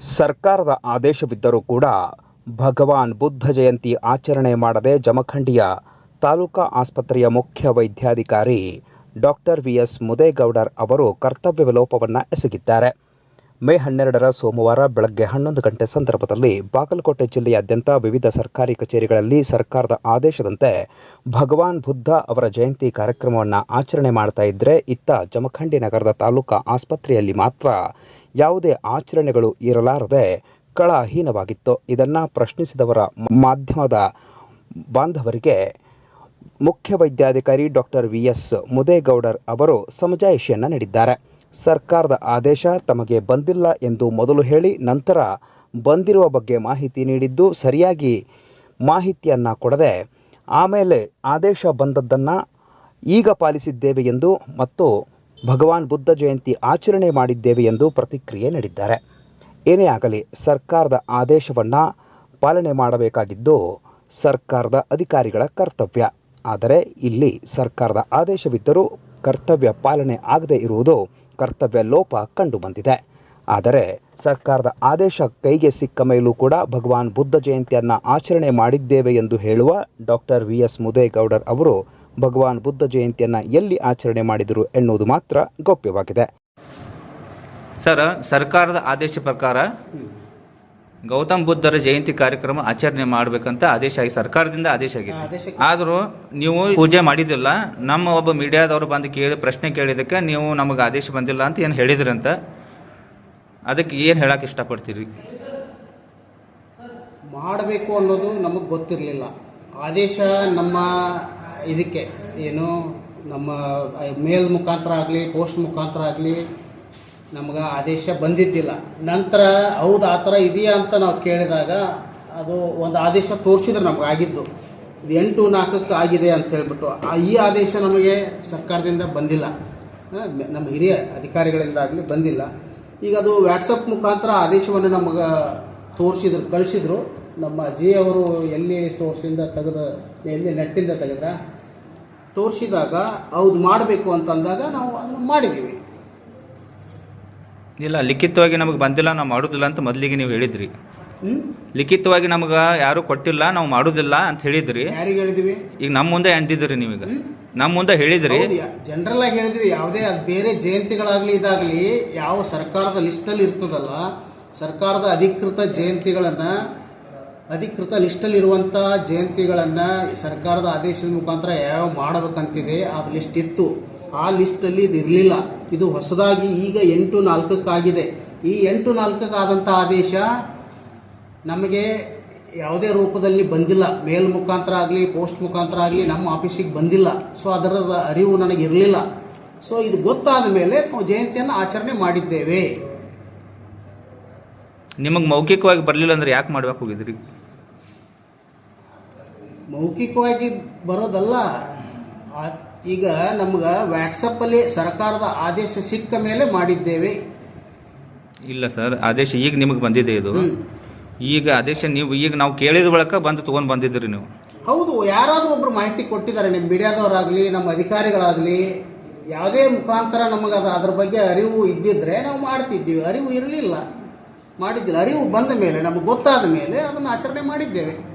ಸರ್ಕಾರದ ಆದೇಶವಿದ್ದರೂ ಕೂಡ ಭಗವಾನ್ ಬುದ್ಧ ಜಯಂತಿ ಆಚರಣೆ ಮಾಡದೆ ಜಮಖಂಡಿಯ ತಾಲೂಕಾ ಆಸ್ಪತ್ರೆಯ ಮುಖ್ಯ ವೈದ್ಯಾಧಿಕಾರಿ ಡಾಕ್ಟರ್ ವಿ ಎಸ್ ಮುದೇಗೌಡರ್ ಅವರು ಕರ್ತವ್ಯ ವಿಲೋಪವನ್ನು ಎಸಗಿದ್ದಾರೆ. ಮೇ ಹನ್ನೆರಡರ ಸೋಮವಾರ ಬೆಳಗ್ಗೆ ಹನ್ನೊಂದು ಗಂಟೆ ಸಂದರ್ಭದಲ್ಲಿ ಬಾಗಲಕೋಟೆ ಜಿಲ್ಲೆಯಾದ್ಯಂತ ವಿವಿಧ ಸರ್ಕಾರಿ ಕಚೇರಿಗಳಲ್ಲಿ ಸರ್ಕಾರದ ಆದೇಶದಂತೆ ಭಗವಾನ್ ಬುದ್ಧ ಅವರ ಜಯಂತಿ ಕಾರ್ಯಕ್ರಮವನ್ನು ಆಚರಣೆ ಮಾಡ್ತಾ ಇದ್ದರೆ ಇತ್ತ ಜಮಖಂಡಿ ನಗರದ ತಾಲೂಕಾ ಆಸ್ಪತ್ರೆಯಲ್ಲಿ ಮಾತ್ರ ಯಾವುದೇ ಆಚರಣೆಗಳು ಇರಲಾರದೆ ಕಳಹೀನವಾಗಿತ್ತು. ಇದನ್ನು ಪ್ರಶ್ನಿಸಿದವರ ಮಾಧ್ಯಮದ ಬಾಂಧವರಿಗೆ ಮುಖ್ಯ ವೈದ್ಯಾಧಿಕಾರಿ ಡಾಕ್ಟರ್ ವಿ ಎಸ್ ಮುದೇಗೌಡರ್ ಅವರು ಸಮಜಾಯಿಷಿಯನ್ನು ನೀಡಿದ್ದಾರೆ. ಸರ್ಕಾರದ ಆದೇಶ ತಮಗೆ ಬಂದಿಲ್ಲ ಎಂದು ಮೊದಲು ಹೇಳಿ ನಂತರ ಬಂದಿರುವ ಬಗ್ಗೆ ಮಾಹಿತಿ ನೀಡಿದ್ದು ಸರಿಯಾಗಿ ಮಾಹಿತಿಯನ್ನು ಕೊಡದೆ ಆಮೇಲೆ ಆದೇಶ ಬಂದದ್ದನ್ನು ಈಗ ಪಾಲಿಸಿದ್ದೇವೆ ಎಂದು ಮತ್ತು ಭಗವಾನ್ ಬುದ್ಧ ಜಯಂತಿ ಆಚರಣೆ ಮಾಡಿದ್ದೇವೆ ಎಂದು ಪ್ರತಿಕ್ರಿಯೆ ನೀಡಿದ್ದಾರೆ. ಏನೇ ಆಗಲಿ ಸರ್ಕಾರದ ಆದೇಶವನ್ನು ಪಾಲನೆ ಮಾಡಬೇಕಾಗಿದ್ದು ಸರ್ಕಾರದ ಅಧಿಕಾರಿಗಳ ಕರ್ತವ್ಯ. ಆದರೆ ಇಲ್ಲಿ ಸರ್ಕಾರದ ಆದೇಶವಿದ್ದರೂ ಕರ್ತವ್ಯ ಪಾಲನೆ ಆಗದೇ ಇರುವುದು ಕರ್ತವ್ಯ ಲೋಪ ಕಂಡುಬಂದಿದೆ. ಆದರೆ ಸರ್ಕಾರದ ಆದೇಶ ಕೈಗೆ ಸಿಕ್ಕ ಮೇಲೂ ಕೂಡ ಭಗವಾನ್ ಬುದ್ಧ ಜಯಂತಿಯನ್ನು ಆಚರಣೆ ಮಾಡಿದ್ದೇವೆ ಎಂದು ಹೇಳುವ ಡಾಕ್ಟರ್ ವಿ ಎಸ್ ಮುದೇಗೌಡರ್ ಅವರು ಭಗವಾನ್ ಬುದ್ಧ ಜಯಂತಿಯನ್ನು ಎಲ್ಲಿ ಆಚರಣೆ ಮಾಡಿದರು ಎನ್ನುವುದು ಮಾತ್ರ ಗೌಪ್ಯವಾಗಿದೆ. ಸರ್ ಸರ್ಕಾರದ ಆದೇಶ ಪ್ರಕಾರ ಗೌತಮ್ ಬುದ್ಧರ ಜಯಂತಿ ಕಾರ್ಯಕ್ರಮ ಆಚರಣೆ ಮಾಡಬೇಕಂತ ಆದೇಶ ಆಗಿ ಸರ್ಕಾರದಿಂದ ಆದೇಶ ಆಗಿದೆ ಆದರೂ ನೀವು ಪೂಜೆ ಮಾಡಿದಿಲ್ಲ ನಮ್ಮ ಒಬ್ಬ ಮೀಡಿಯಾದವರು ಬಂದು ಕೇಳಿ ಪ್ರಶ್ನೆ ಕೇಳಿದಕ್ಕೆ ನೀವು ನಮಗೆ ಆದೇಶ ಬಂದಿಲ್ಲ ಅಂತ ಏನು ಹೇಳಿದ್ರಂತ? ಅದಕ್ಕೆ ಏನು ಹೇಳಕ್ಕೆ ಇಷ್ಟಪಡ್ತೀರಿ? ಮಾಡಬೇಕು ಅನ್ನೋದು ನಮಗೆ ಗೊತ್ತಿರಲಿಲ್ಲ. ಆದೇಶ ನಮ್ಮ ಇದಕ್ಕೆ ಏನು ನಮ್ಮ ಮೇಲ್ ಮುಖಾಂತರ ಆಗಲಿ ಪೋಸ್ಟ್ ಮುಖಾಂತರ ಆಗಲಿ ನಮ್ಗೆ ಆದೇಶ ಬಂದಿದ್ದಿಲ್ಲ. ನಂತರ ಹೌದು, ಆ ಥರ ಇದೆಯಾ ಅಂತ ನಾವು ಕೇಳಿದಾಗ ಅದು ಒಂದು ಆದೇಶ ತೋರಿಸಿದ್ರೆ ನಮ್ಗೆ ಆಗಿದ್ದು. ಇದು ಎಂಟು ನಾಲ್ಕಕ್ಕೆ ಆಗಿದೆ ಅಂತ ಹೇಳ್ಬಿಟ್ಟು, ಆ ಈ ಆದೇಶ ನಮಗೆ ಸರ್ಕಾರದಿಂದ ಬಂದಿಲ್ಲ. ನಮ್ಮ ಹಿರಿಯ ಅಧಿಕಾರಿಗಳಿಂದಾಗಲಿ ಬಂದಿಲ್ಲ. ಈಗ ಅದು ವ್ಯಾಟ್ಸಪ್ ಮುಖಾಂತರ ಆದೇಶವನ್ನು ನಮಗೆ ತೋರಿಸಿದ್ರು, ಕಳಿಸಿದ್ರು. ನಮ್ಮ ಜಿ ಅವರು ಎಲ್ಲಿ ಸೋರ್ಸಿಂದ ತೆಗೆದ, ಎಲ್ಲಿ ನೆಟ್ಟಿಂದ ತೆಗೆದ್ರ, ತೋರಿಸಿದಾಗ ಹೌದು ಮಾಡಬೇಕು ಅಂತಂದಾಗ ನಾವು ಅದನ್ನು ಮಾಡಿದ್ದೀವಿ. ಇಲ್ಲ ಲಿಖಿತವಾಗಿ ನಮಗೆ ಬಂದಿಲ್ಲ ನಾವು ಮಾಡೋದಿಲ್ಲ ಅಂತ ಮೊದಲಿಗೆ ನೀವು ಹೇಳಿದ್ರಿ? ಲಿಖಿತವಾಗಿ ನಮಗೆ ಯಾರು ಕೊಟ್ಟಿಲ್ಲ ನಾವು ಮಾಡೋದಿಲ್ಲ ಅಂತ ಹೇಳಿದ್ರಿ. ಯಾರಿಗೆ ಹೇಳಿದ್ವಿ? ಈಗ ನಮ್ಮ ಮುಂದೆ ಅಂದಿದ್ರಿ ನೀವೀಗ. ನಮ್ಮ ಮುಂದೆ ಹೇಳಿದ್ರಿ. ಜನರಲ್ ಆಗಿ ಹೇಳಿದ್ವಿ ಯಾವುದೇ ಅದು ಬೇರೆ ಜಯಂತಿಗಳಾಗಲಿ ಇದಾಗಲಿ ಯಾವ ಸರ್ಕಾರದ ಲಿಸ್ಟಲ್ಲಿ ಇರ್ತದಲ್ಲ ಸರ್ಕಾರದ ಅಧಿಕೃತ ಜಯಂತಿಗಳನ್ನು ಅಧಿಕೃತ ಲಿಸ್ಟಲ್ಲಿ ಇರುವಂಥ ಜಯಂತಿಗಳನ್ನು ಸರ್ಕಾರದ ಆದೇಶದ ಮುಖಾಂತರ ಯಾವ ಮಾಡಬೇಕಂತಿದೆ ಆ ಲಿಸ್ಟ್ ಇತ್ತು. ಆ ಲಿಸ್ಟಲ್ಲಿ ಇದು ಇರಲಿಲ್ಲ. ಇದು ಹೊಸದಾಗಿ ಈಗ ಎಂಟು ನಾಲ್ಕಕ್ಕಾಗಿದೆ. ಈ ಎಂಟು ನಾಲ್ಕಕ್ಕಾದಂಥ ಆದೇಶ ನಮಗೆ ಯಾವುದೇ ರೂಪದಲ್ಲಿ ಬಂದಿಲ್ಲ. ಮೇಲ್ ಮುಖಾಂತರ ಆಗಲಿ ಪೋಸ್ಟ್ ಮುಖಾಂತರ ಆಗಲಿ ನಮ್ಮ ಆಫೀಸಿಗೆ ಬಂದಿಲ್ಲ. ಸೊ ಅದರ ಅರಿವು ನನಗೆ ಇರಲಿಲ್ಲ. ಸೊ ಇದು ಗೊತ್ತಾದ ಮೇಲೆ ನಾವು ಜಯಂತಿಯನ್ನು ಆಚರಣೆ ಮಾಡಿದ್ದೇವೆ. ನಿಮಗೆ ಮೌಖಿಕವಾಗಿ ಬರಲಿಲ್ಲ ಅಂದ್ರೆ ಯಾಕೆ ಮಾಡ್ಬೇಕು ಹೋಗಿದ್ರಿ? ಮೌಖಿಕವಾಗಿ ಬರೋದಲ್ಲ. ಈಗ ನಮ್ಗೆ ವ್ಯಾಟ್ಸಪ್ಪಲ್ಲಿ ಸರ್ಕಾರದ ಆದೇಶ ಸಿಕ್ಕ ಮೇಲೆ ಮಾಡಿದ್ದೇವೆ. ಇಲ್ಲ ಸರ್ ಆದೇಶ ಈಗ ನಿಮಗೆ ಬಂದಿದೆ ಇದು. ಈಗ ಆದೇಶ ನೀವು ಈಗ ನಾವು ಕೇಳಿದ ಬಳಿಕ ಬಂದು ತಗೊಂಡು ಬಂದಿದ್ರಿ ನೀವು. ಹೌದು ಯಾರಾದರೂ ಒಬ್ರು ಮಾಹಿತಿ ಕೊಟ್ಟಿದ್ದಾರೆ ನಿಮ್ಮ ಮೀಡಿಯಾದವರಾಗಲಿ ನಮ್ಮ ಅಧಿಕಾರಿಗಳಾಗಲಿ ಯಾವುದೇ ಮುಖಾಂತರ ನಮಗೆ ಅದು ಅದ್ರ ಬಗ್ಗೆ ಅರಿವು ಇದ್ದಿದ್ರೆ ನಾವು ಮಾಡ್ತಿದ್ದೀವಿ. ಅರಿವು ಇರಲಿಲ್ಲ. ಮಾಡಿದ್ದಿಲ್ಲ. ಅರಿವು ಬಂದ ಮೇಲೆ ನಮಗೆ ಗೊತ್ತಾದ ಮೇಲೆ ಅದನ್ನು ಆಚರಣೆ ಮಾಡಿದ್ದೇವೆ.